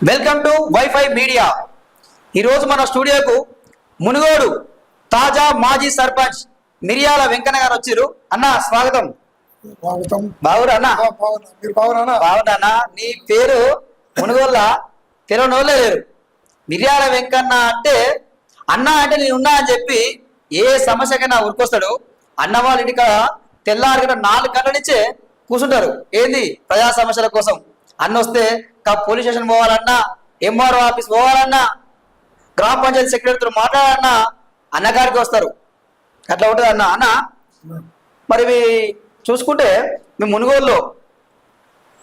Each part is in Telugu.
Welcome to wifi media. ఈరోజు మన స్టూడియోకు మునుగోడు తాజా మాజీ సర్పంచ్ మిరియాల వెంకన్న గారు వచ్చారు అన్న స్వాగతం. బాగున్నా నీ పేరు మునుగోళ్ళ తెలియని వాళ్ళే లేరు. మిరియాల వెంకన్న అంటే అన్న అంటే నేను ఉన్నా అని చెప్పి ఏ సమస్యకైనా ఉరికొస్తాడు. అన్న వాళ్ళ ఇంటికాడ తెల్లారి నాలుగు గంటల నుంచే కూర్చుంటారు ఏంది? ప్రజా సమస్యల కోసం. అన్న వస్తే పోలీస్ స్టేషన్ పోవాలన్నా ఎంఆర్ఓ ఆఫీస్ పోవాలన్నా గ్రామ పంచాయతీ సెక్రటరీతో మాట్లాడాలన్నా అన్నగారికి వస్తారు. అట్లా ఉంటుంది అన్న. అన్న మరి మీ చూసుకుంటే మీ మునుగోలులో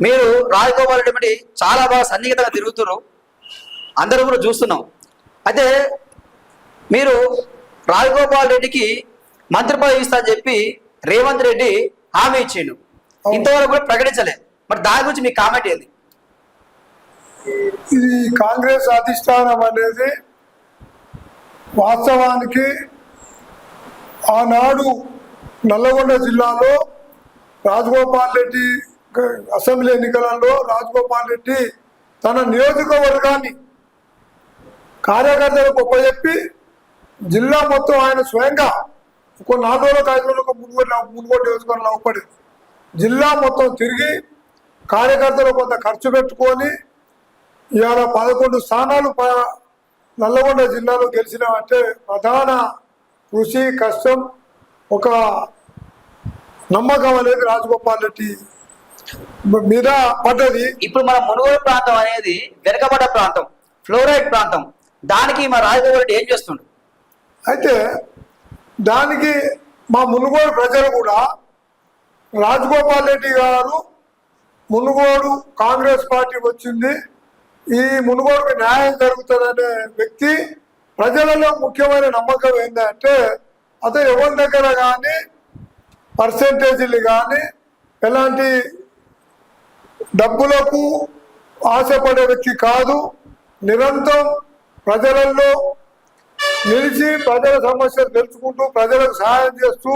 మీరు రాజగోపాల్ రెడ్డి చాలా బాగా సన్నిహితంగా తిరుగుతున్నారు. అందరూ కూడా చూస్తున్నాం. అయితే మీరు రాజగోపాల్ రెడ్డికి మంత్రి పదవి ఇస్తా అని చెప్పి రేవంత్ రెడ్డి హామీ ఇచ్చిండు. ఇంతవరకు కూడా ప్రకటించలే. మరి దాని గురించి మీ కామెంట్ ఏంది? ఇది కాంగ్రెస్ అధిష్టానం అనేది వాస్తవానికి ఆనాడు నల్లగొండ జిల్లాలో రాజగోపాల్ రెడ్డి అసెంబ్లీ ఎన్నికలలో రాజగోపాల్ రెడ్డి తన నియోజకవర్గాన్ని కార్యకర్తలకు ఒప్పచెప్పి జిల్లా మొత్తం ఆయన స్వయంగా ఒక నాలుగు రోజులకు ఐదు రోజులకు మునుగోడు మునుగోడు నియోజకవర్గంలో జిల్లా మొత్తం తిరిగి కార్యకర్తలు కొంత ఖర్చు పెట్టుకొని ఇవాళ పదకొండు స్థానాలు నల్లగొండ జిల్లాలో గెలిచినామంటే ప్రధాన కృషి కష్టం ఒక నమ్మకం అనేది రాజగోపాల్ రెడ్డి మీద పడ్డది. ఇప్పుడు మన మునుగోడు ప్రాంతం అనేది వెనకబడ్డ ప్రాంతం ఫ్లోరైడ్ ప్రాంతం. దానికి మా రాజగోపాల్ రెడ్డి ఏం చేస్తుండు? అయితే దానికి మా మునుగోడు ప్రజలు కూడా రాజగోపాల్ రెడ్డి గారు మునుగోడు కాంగ్రెస్ పార్టీ వచ్చింది. ఈ మునుగోడుకు న్యాయం జరుగుతుందనే వ్యక్తి ప్రజలలో ముఖ్యమైన నమ్మకం ఏంటంటే అతను ఎవరి దగ్గర కానీ పర్సంటేజీలు కానీ ఎలాంటి డబ్బులకు ఆశపడే వ్యక్తి కాదు. నిరంతరం ప్రజలలో నిలిచి ప్రజల సమస్యలు తెలుసుకుంటూ ప్రజలకు సహాయం చేస్తూ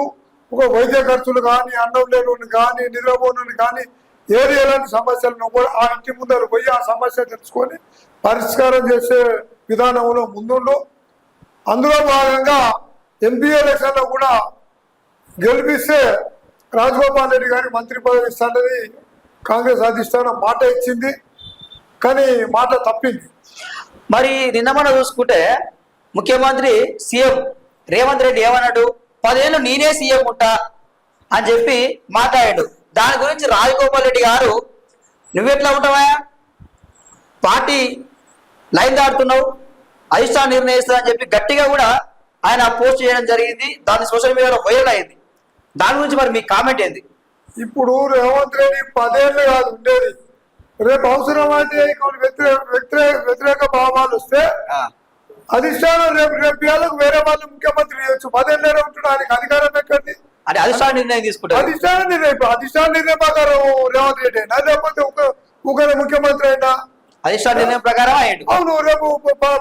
ఒక వైద్య ఖర్చులు కానీ అన్నం లేని కానీ నిద్రపోను కానీ ఏది ఎలాంటి సమస్యలను కూడా ఆ ఇంటి ముందర పోయి ఆ సమస్య తెలుసుకొని పరిష్కారం చేసే విధానంలో ముందుండు. అందులో భాగంగా ఎంపీ ఎలక్షన్లో కూడా గెలిపిస్తే రాజగోపాల్ రెడ్డి గారి మంత్రి పదవి ఇస్తానని కాంగ్రెస్ అధిష్టానం మాట ఇచ్చింది. కానీ మాట తప్పింది. మరి నిన్న మనం చూసుకుంటే ముఖ్యమంత్రి సీఎం రేవంత్ రెడ్డి ఏమన్నాడు? పదేళ్ళు నేనే సీఎం ఉంటా అని చెప్పి మాట్లాడాడు. దాని గురించి రాజగోపాల్ రెడ్డి గారు నువ్వెట్లా ఉంటావా పార్టీ లైన్ దాటుతున్నావు అధిష్టానం నిర్ణయిస్తా అని చెప్పి గట్టిగా కూడా ఆయన పోస్ట్ చేయడం జరిగింది. దాన్ని సోషల్ మీడియాలో వైరల్ అయింది. దాని గురించి మరి మీ కామెంట్ ఏంది? ఇప్పుడు రేవంత్ రెడ్డి పదేళ్ళు కాదు ఉండేది. రేపు అవసరమైతే కొన్ని వ్యతిరేక వ్యతిరేక వ్యతిరేక భావాలు వస్తే అధిష్టానం రేపు రేపు వేరే వాళ్ళు ముఖ్యమంత్రి చేయొచ్చు. పదేళ్ళే ఉంటున్నా ఆయనకి అధికారం ఎక్కడి అంటే అధిష్టానం నిర్ణయం తీసుకుంటారు. అధిష్టానం నిర్ణయం అధిష్టానం నిర్ణయం ప్రకారం రేవంత్ రెడ్డి అయినా లేకపోతే ఒక ఒకరి ముఖ్యమంత్రి అయినా. అధిష్టాన నిర్ణయం ప్రకారం అయ్యాడు. అవును రేపు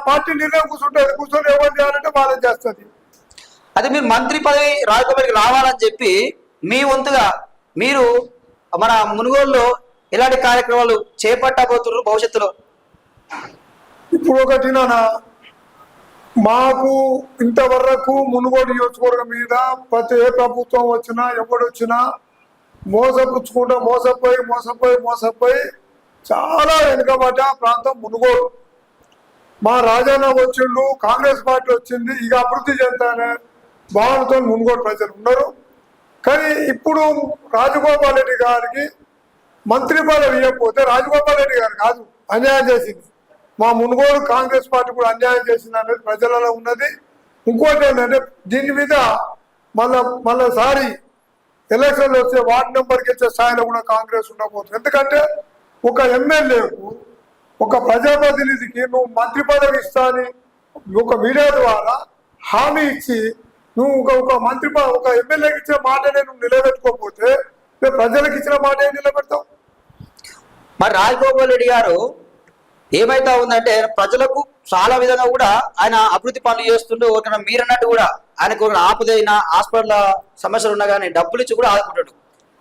పార్టీ నిర్ణయం కూర్చుంటుంది కూర్చొని ఎవరు చేయాలంటే వాళ్ళని చేస్తుంది. అదే మీరు మంత్రి పదవి రాజగోపాల్కి రావాలని చెప్పి మీ వంతుగా మీరు మన మునుగోలులో ఎలాంటి కార్యక్రమాలు చేపట్టబోతున్నారు భవిష్యత్తులో? ఇప్పుడు ఒకటి నాన్న మాకు ఇంతవరకు మునుగోడు నియోజకవర్గం మీద ప్రతి ఏ ప్రభుత్వం వచ్చినా ఎవడు వచ్చినా మోసపుచ్చుకుంటూ మోసపోయి మోసపోయి మోసపోయి చాలా వెనుకబడ్డ ప్రాంతం మునుగోడు. మా రాజానా వచ్చిండు కాంగ్రెస్ పార్టీ వచ్చింది ఇక అభివృద్ధి చెందానే భావనతో మునుగోడు ప్రజలు ఉన్నారు. కానీ ఇప్పుడు రాజగోపాల్ రెడ్డి గారికి మంత్రి పదవి ఇవ్వకపోతే రాజగోపాల్ రెడ్డి గారు కాదు అన్యాయం చేసింది. మా మునుగోడు కాంగ్రెస్ పార్టీ కూడా అన్యాయం చేసింది అనేది ప్రజలలో ఉన్నది. ఇంకోటి ఏంటంటే దీని మీద మళ్ళా మళ్ళీసారి ఎలక్షన్లు వస్తే వార్డు నెంబర్కి ఇచ్చే స్థాయిలో కూడా కాంగ్రెస్ ఉండబోతుంది ఎందుకంటే ఒక ఎమ్మెల్యేకు ఒక ప్రజాప్రతినిధికి నువ్వు మంత్రి పదవి ఇస్తా అని ఒక మీడియా ద్వారా హామీ ఇచ్చి నువ్వు ఒక ఒక మంత్రి ప- ఒక ఎమ్మెల్యేకి ఇచ్చిన మాటనే నువ్వు నిలబెట్టుకోకపోతే రేపు ప్రజలకు ఇచ్చిన మాటే నిలబెడతావు? మరి రాజగోపాల్ రెడ్డి గారు ఏమైతా ఉందంటే ప్రజలకు చాలా విధంగా కూడా ఆయన అభివృద్ధి పనులు చేస్తుంటూ ఒకరిన మీరన్నట్టు కూడా ఆయనకు ఒక ఆపుదైన హాస్పిటల్ సమస్యలు ఉన్నా కానీ డబ్బులు ఇచ్చి కూడా ఆదుకుంటాడు.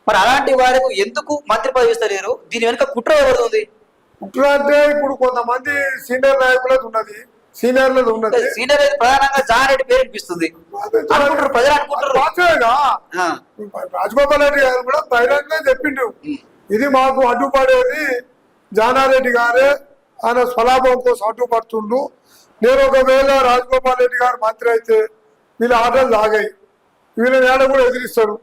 మరి అలాంటి వారికి ఎందుకు మంత్రి పదవి ఇస్తలేరు? దీని వెనుక కుట్ర ఎవరిది కుట్ర అంటే ఇప్పుడు కొంతమంది సీనియర్ నాయకులది ఉన్నది. సీనియర్లది ఉన్నది. సీనియర్ ప్రధానంగా జారెడ్డి పేరు అనుకుంటారు ప్రజలు అనుకుంటారు. రాజగోపాల్ రెడ్డి గారు కూడా బహిరంగంగా చెప్పిండు. ఇది మాకు అడ్డుపడేది జానారెడ్డి గారే. ఆయన స్వలాభం కోసం అడ్డుపడుతుండు. నేను ఒకవేళ రాజగోపాల్ రెడ్డి గారు మంత్రి అయితే వీళ్ళ ఆటలు లాగాయి. వీళ్ళ నేల కూడా ఎదిరిస్తాడు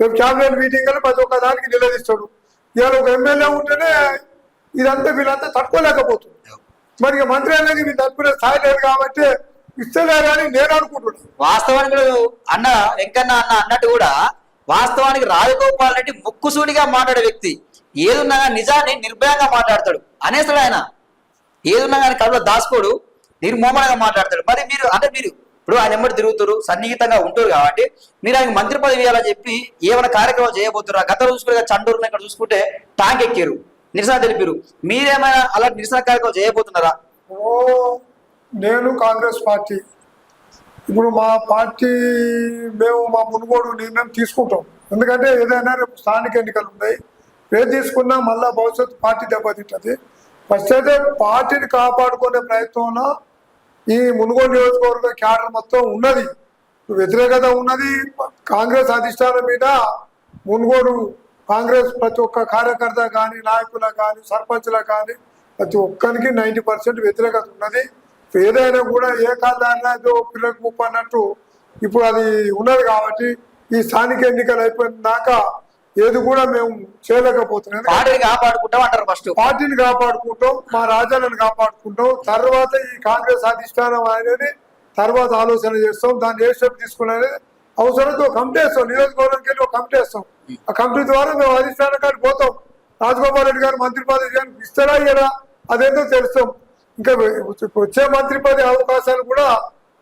రేపు క్యాబినెట్ మీటింగ్ అని ప్రతి ఒక్క దానికి నిలదీస్తాడు ఇవాళ ఒక ఎమ్మెల్యే ఉంటేనే ఇదంతా వీళ్ళంతా తట్టుకోలేకపోతుంది. మరి మంత్రి అనేది మీరు తట్టుకునే స్థాయి లేదు కాబట్టి ఇస్తలేరు అని నేను అనుకుంటున్నాను. వాస్తవానికి అన్న వెంకన్న అన్న అన్నట్టు కూడా వాస్తవానికి రాజగోపాల్ రెడ్డి ముక్కుసూడిగా మాట్లాడే వ్యక్తి. ఏదున్నా కానీ నిజాన్ని నిర్భయంగా మాట్లాడతాడు. అనేస్తాడు ఆయన. ఏదున్నా కానీ కడుపులో దాసుకోడు నిర్మోమనంగా మాట్లాడతాడు. మరి మీరు అంటే మీరు ఇప్పుడు ఆయన ఎమ్మడి తిరుగుతారు సన్నిహితంగా ఉంటారు కాబట్టి మీరు ఆయన మంత్రి పదవి ఇవ్వాలని చెప్పి ఏమైనా కార్యక్రమాలు చేయబోతున్నారు గతంలో చూసుకుంటే చండూరులో ఇక్కడ చూసుకుంటే ట్యాంక్ ఎక్కారు నిరసన తెలిపారు మీరేమైనా అలా నిరసన కార్యక్రమం చేయబోతున్నారా? ఓ నేను కాంగ్రెస్ పార్టీ. ఇప్పుడు మా పార్టీ మేము మా మునుగోడు నిర్ణయం తీసుకుంటాం. ఎందుకంటే ఏదైనా రేపు స్థానిక ఎన్నికలు ఉన్నాయి. ఏది తీసుకున్నా మళ్ళా భవిష్యత్తు పార్టీ దెబ్బతింటది. ఫస్ట్ అయితే పార్టీని కాపాడుకునే ప్రయత్నంలో ఈ మునుగోడు నియోజకవర్గ క్యాడర్ మొత్తం ఉన్నది. వ్యతిరేకత ఉన్నది. కాంగ్రెస్ అధిష్టానం మీద మునుగోడు కాంగ్రెస్ ప్రతి ఒక్క కార్యకర్త కానీ నాయకులకు కానీ సర్పంచ్లకు కానీ ప్రతి ఒక్కరికి నైంటీ పర్సెంట్ వ్యతిరేకత ఉన్నది. ఏదైనా కూడా ఏ కాలాన్నా ఏదో పిల్లలకు ముప్పు అన్నట్టు ఇప్పుడు అది ఉన్నది కాబట్టి ఈ స్థానిక ఎన్నికలు అయిపోయినాక ఏది కూడా మేము చేయలేకపోతున్నాం. పార్టీని కాపాడుకుంటాం అంటారు ఫస్ట్ పార్టీని కాపాడుకుంటాం మా రాజ్యాలను కాపాడుకుంటాం. తర్వాత ఈ కాంగ్రెస్ అధిష్టానం అనేది తర్వాత ఆలోచన చేస్తాం. దాన్ని ఏ స్టెప్ తీసుకునేది అవసరంతో కమిటీ వేస్తాం. నియోజకవర్గంకి వెళ్ళి ఒక కమిటీ వేస్తాం. ఆ కమిటీ ద్వారా మేము అధిష్టానం కాడికి పోతాం. రాజగోపాల్ రెడ్డి గారు మంత్రి పదవి చేయడానికి ఇస్తారా ఇయ్యరా? అదేంటో తెలుస్తాం. ఇంకా వచ్చే మంత్రి పదవి అవకాశాలు కూడా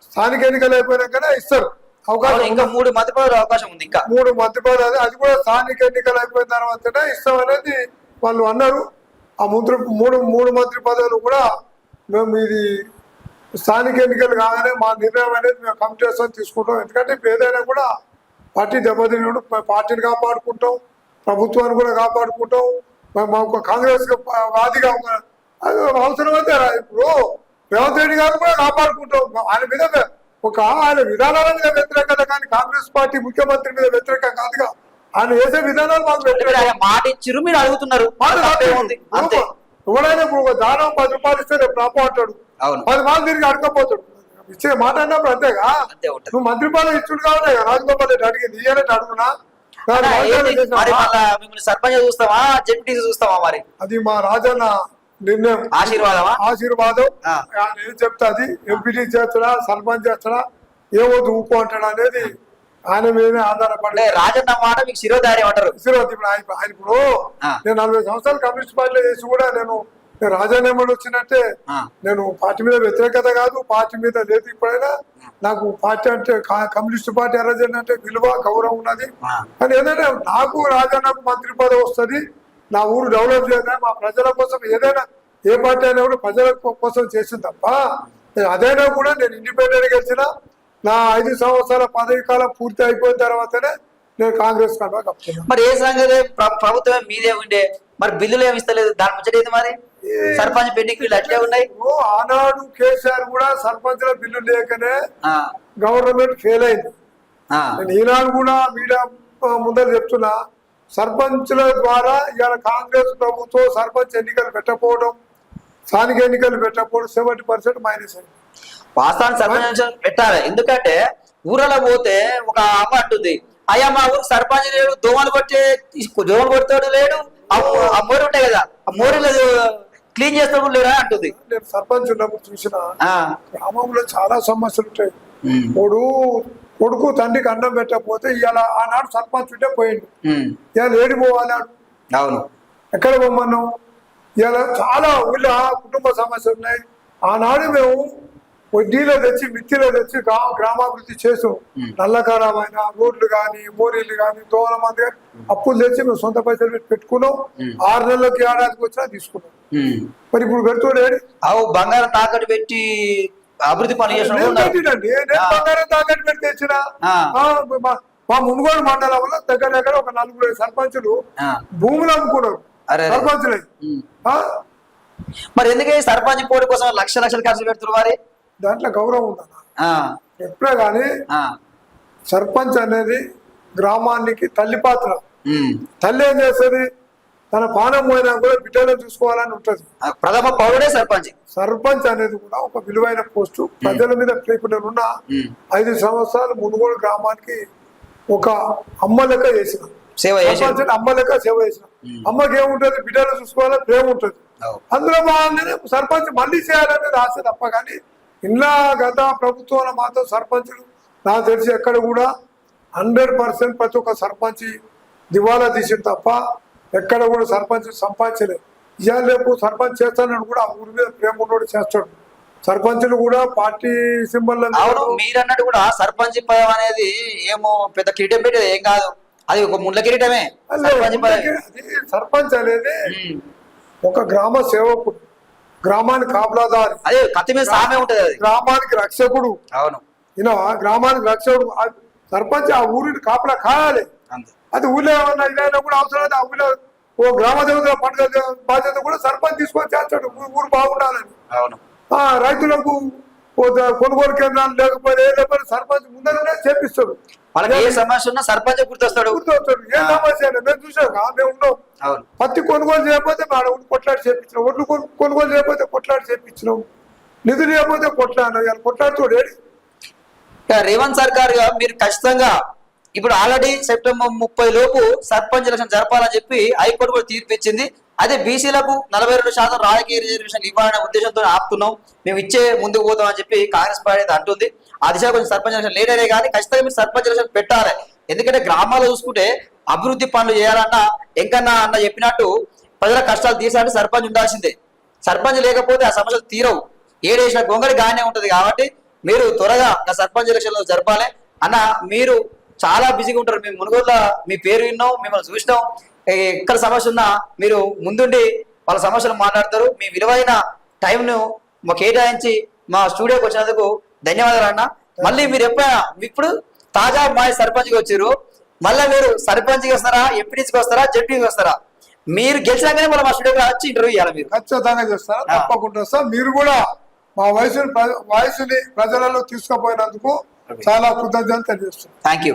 స్థానిక ఎన్నికలు అయిపోయినాకనే ఇస్తారు. అవకాశం ఇంకా మూడు మంత్రి పదవులు అవకాశం ఉంది ఇంకా. మూడు మంత్రి పదవి అది కూడా స్థానిక ఎన్నికలు అయిపోయిన తర్వాతనే ఇస్తాం అనేది వాళ్ళు అన్నారు. ఆ మంత్రి మూడు మూడు మంత్రి పదవులు కూడా మేము ఇది స్థానిక ఎన్నికలు కాగానే మా నిర్ణయం అనేది మేము కమిటీ వేస్తాం తీసుకుంటాం. ఎందుకంటే ఇప్పుడు ఏదైనా కూడా పార్టీ దెబ్బతినప్పుడు పార్టీని కాపాడుకుంటాం ప్రభుత్వాన్ని కూడా కాపాడుకుంటాం. మేము మా ఒక కాంగ్రెస్ వాదిగా అవసరం అయితే ఇప్పుడు. రేవంత్ రెడ్డి గారు కూడా కాపాడుకుంటాం. ఆయన మీద ఒక ఆయన విధానాల మీద వ్యతిరేకత కానీ కాంగ్రెస్ పార్టీ ముఖ్యమంత్రి మీద వ్యతిరేకం కాదుగా. ఆయన వేసే విధానాలు మాకు వ్యతిరేకం. ఆయన మాట ఇచ్చిర్రు మీరు అడుగుతున్నారు. ఎవడైనా ఒక దానం పది రూపాయలు ఇస్తే రేపు రాపో అంటాడు. పది మంది తిరిగి అడగపోతాడు ఇచ్చే మాట అన్నప్పుడు అంతేగా? నువ్వు మంత్రి పదవి ఇచ్చుడు కాబట్టి రాజగోపాల్ రెడ్డి అడిగింది. ఇయ్యాలంటే అడుగునా? సర్పంచ్ చూస్తావా? జెడ్పీటీసీ చూస్తావా మరి? అది మా రాజన్న నిర్ణయం ఆశీర్వాదమా? ఆశీర్వాదం. ఏం చెప్తా అది ఎంపీటీ చేస్తాడా సర్పంచ్ చేస్తాడా ఏమవుతుంది ఊపు అంటాడు అనేది ఆయన మీదనే ఆధారపడి రాజన్న మాట మీకు శిరోధార్యం అంటారు. ఇసురోతి ఇప్పుడు ఆయన ఆయన ఇప్పుడు. నేను నలభై సంవత్సరాలు కమ్యూనిస్ట్ పార్టీలో చేసి కూడా నేను నేను రాజానేమని వచ్చినట్టే. నేను పార్టీ మీద వ్యతిరేకత కాదు పార్టీ మీద లేదు ఇప్పుడైనా. నాకు పార్టీ అంటే కమ్యూనిస్ట్ పార్టీ ఎర్రజెండా అంటే విలువ గౌరవం ఉన్నది. కానీ ఏంటంటే నాకు రాజన్నకు మంత్రి పదవి వస్తుంది నా ఊరు డెవలప్ చేద్దాం మా ప్రజల కోసం ఏదైనా ఏ పార్టీ అయినా కూడా ప్రజల కోసం చేసింది తప్ప అదైనా కూడా నేను ఇండిపెండెంట్ గెలిచిన నా ఐదు సంవత్సరాల పదవి కాలం పూర్తి అయిపోయిన తర్వాతనే నేను కాంగ్రెస్ కంటే కప్పుతున్నాను మరి ఏ సంగతి ప్ర- ప్రభుత్వం మీదే ఉండే? మరి బిల్లులు ఏమి ఇస్తలేదు? దాని ముచ్చట మరి? సర్పంచ్ పెండింగ్ బిల్లు అట్లే ఉన్నాయి? ఆనాడు కేసీఆర్ కూడా సర్పంచ్ల బిల్లు లేకనే గవర్నమెంట్ ఫెయిల్ అయింది. ఈనాడు కూడా మీడియా ముందర చెప్తున్నా సర్పంచ్ల ద్వారా ఇవాళ కాంగ్రెస్ ప్రభుత్వం సర్పంచ్ ఎన్నికలు పెట్టకపోవడం స్థానిక ఎన్నికలు పెట్టకపోవడం సెవెంటీ పర్సెంట్ మైనస్ అయింది. వాస్తవానికి సర్పంచ్ పెట్టాలి. ఎందుకంటే ఊరలో పోతే ఒక అమ్మ అంటుంది అయ్యా మా ఊరు సర్పంచ్ లేడు దోమలు కొట్టే దోమలు కొడతాడు లేడు ఆ మోరి ఉంటాయి కదా ఆ మోరీలు క్లీన్ చేస్తాడు లేడా అంటుంది. నేను సర్పంచ్ ఉన్నప్పుడు చూసిన ఆ, గ్రామంలో చాలా సమస్యలు ఉంటాయి. కొడు కొడుకు తండ్రికి అన్నం పెట్టకపోతే ఇవాళ ఆనాడు సర్పంచ్ ఉంటే పోయిండు. ఇవాళ ఏడి పోవాలాడు అవును. ఎక్కడ పొమ్మన్నాం ఇలా చాలా ఊళ్ళో కుటుంబ సమస్యలు ఉన్నాయి. ఆనాడు మేము వడ్డీలో తెచ్చి మిత్తిలో తెచ్చి గ్రా- గ్రామాభివృద్ధి చేసాం. నల్లకారమైన రోడ్లు కానీ మోరీలు కానీ దోవల మంది కానీ అప్పులు తెచ్చి మేము సొంత పైసలు పెట్టి పెట్టుకున్నాం. ఆరు నెలలకి ఏడాదికి వచ్చినా తీసుకున్నాం. మరి ఇప్పుడు పెడుతుండే అవు బంగారం తాకట్టు పెట్టి అభివృద్ధి. బంగారం తాకట్టు పెట్టి తెచ్చిన మా- మునుగోడు మండలంలో దగ్గర దగ్గర ఒక నలుగురు సర్పంచులు భూములు అమ్ముకున్నారు. సర్పంచులై? మరి ఎందుకే సర్పంచ్ పోటీ కోసం లక్ష లక్షలు ఖర్చు పెడుతున్నారు మరి? దాంట్లో గౌరవం ఆ, ఎప్పుడే కానీ సర్పంచ్ అనేది గ్రామానికి తల్లి పాత్ర. తల్లి ఏం చేస్తుంది? తన పానం పోయినా కూడా బిడ్డలను చూసుకోవాలని ఉంటుంది. ప్రథమ పౌరుడే సర్పంచ్. సర్పంచ్ అనేది కూడా ఒక విలువైన పోస్టు. ప్రజల మీద ఉమ్. ఐదు సంవత్సరాలు మునుగోడు గ్రామానికి ఒక అమ్మ లెక్క చేసిన. సేవ చేసి సర్పంచ్ అంటే అమ్మ లెక్క సేవ చేసిన. అమ్మకి ఏముంటది? బిడ్డలు చూసుకోవాలని ప్రేమ ఉంటుంది అందులో భాగంగానే సర్పంచ్ మళ్ళీ చేయాలనేది ఆశ తప్ప కానీ ఇలా గత ప్రభుత్వంలో మాత్రం సర్పంచులు నాకు తెలిసి ఎక్కడ కూడా హండ్రెడ్ పర్సెంట్ ప్రతి ఒక్క సర్పంచ్ దివాలా తీసింది తప్ప ఎక్కడ కూడా సర్పంచ్ సంపాదించలేదు ఇవాళ రేపు సర్పంచ్ చేస్తానని కూడా ఆ ఊరి మీద ప్రేమ ఉన్నోడు చేస్తాడు. సర్పంచులు కూడా పార్టీ సింబల్ అవును మీరు అన్నట్టు కూడా సర్పంచ్ పదం అనేది ఏమో పెద్ద కిరీటం పెట్టేది ఏం కాదు. అది ఒక ముళ్ళ కిరీటమే. సర్పంచ్ అనేది. ఒక గ్రామ సేవకుడు గ్రామానికి కాపలాదారి. అదే కత్తి మీద సామే ఉంటది అది. గ్రామానికి రక్షకుడు. అవును. ఈయన గ్రామానికి రక్షకుడు. సర్పంచ్ ఆ ఊరిని కాపలా కాయాలి. అంతే. అది ఊళ్ళో ఏమన్నా ఇదైనా కూడా అవసరం లేదు? ఆ ఊళ్ళో ఓ గ్రామ దేవతల పండుగ బాధ్యత కూడా సర్పంచ్ తీసుకొని చేస్తాడు. ఊరు- బాగుండాలని. అవును. ఆ రైతులకు కొనుగోలు కేంద్రాలు లేకపోతే లేకపోతే సర్పంచ్ ముందరనే చేపిస్తాడు. ఏ సమస్య ఉన్నా సర్పంచ్ గుర్తొస్తాడు. గుర్తొస్తాడు. ఏ సమస్య మేము చూసాం. మేము ఉన్నాం. అవును. పత్తి కొనుగోలు చేయకపోతే మేడ కొట్లాడి చేపించినాం. ఒడ్లు కొను- కొనుగోలు చేయకపోతే కొట్లాడి చేపించినాం. నిధులు లేకపోతే కొట్లాడినాం ఇక రేవంత్ సర్కార్ మీరు ఖచ్చితంగా ఇప్పుడు ఆల్రెడీ సెప్టెంబర్ ముప్పై లోపు సర్పంచ్ ఎలక్షన్ జరపాలని చెప్పి హైకోర్టు కూడా తీర్పు ఇచ్చింది అదే బీసీలకు నలభై రెండు శాతం రాజకీయ రిజర్వేషన్ ఇవ్వాలనే ఉద్దేశంతో ఆపుతున్నాం. మేము ఇచ్చే ముందుకు పోతాం అని చెప్పి కాంగ్రెస్ పార్టీ అయితే అంటుంది. ఆ దిశ కొంచెం సర్పంచ్ ఎలక్షన్ లేట్ కానీ ఖచ్చితంగా మీరు సర్పంచ్ ఎలక్షన్ పెట్టాలి. ఎందుకంటే గ్రామాల్లో చూసుకుంటే అభివృద్ధి పనులు చేయాలన్నా ఎంకన్నా అన్న చెప్పినట్టు ప్రజల కష్టాలు తీర్చాలంటే సర్పంచ్ ఉండాల్సిందే. సర్పంచ్ లేకపోతే ఆ సమస్యలు తీరవు. ఏడేసిన గొంగడి గానే ఉంటది కాబట్టి మీరు త్వరగా సర్పంచ్ ఎలక్షన్లు జరపాలి. అన్న మీరు చాలా బిజీగా ఉంటారు. మేము మునుగోళ్ళ మీ పేరు విన్నాం మిమ్మల్ని చూసినాం. ఎక్కడ సమస్య ఉన్నా మీరు ముందుండి వాళ్ళ సమస్యలు మాట్లాడతారు. మీ విలువైన టైంను మా కేటాయించి మా స్టూడియోకి వచ్చినందుకు ధన్యవాదాలు అన్న. మళ్ళీ మీరు ఎప్పుడైనా ఇప్పుడు తాజా మాయ సర్పంచ్కి వచ్చారు. మళ్ళీ మీరు సర్పంచ్కి వస్తారా ఎంపీటీసీకి వస్తారా జడ్పీకి వస్తారా? మీరు గెలిచినాకనే మళ్ళీ మా స్టూడియోకి వచ్చి ఇంటర్వ్యూ చేయాలి మీరు. ఖచ్చితంగా చేస్తారా. తప్పకుండా వస్తా మీరు కూడా మా వయసుని వయసుని ప్రజలలో తీసుకుపోయినందుకు చాలా కృతజ్ఞతలు తెలియజేస్తున్నాను. Thank you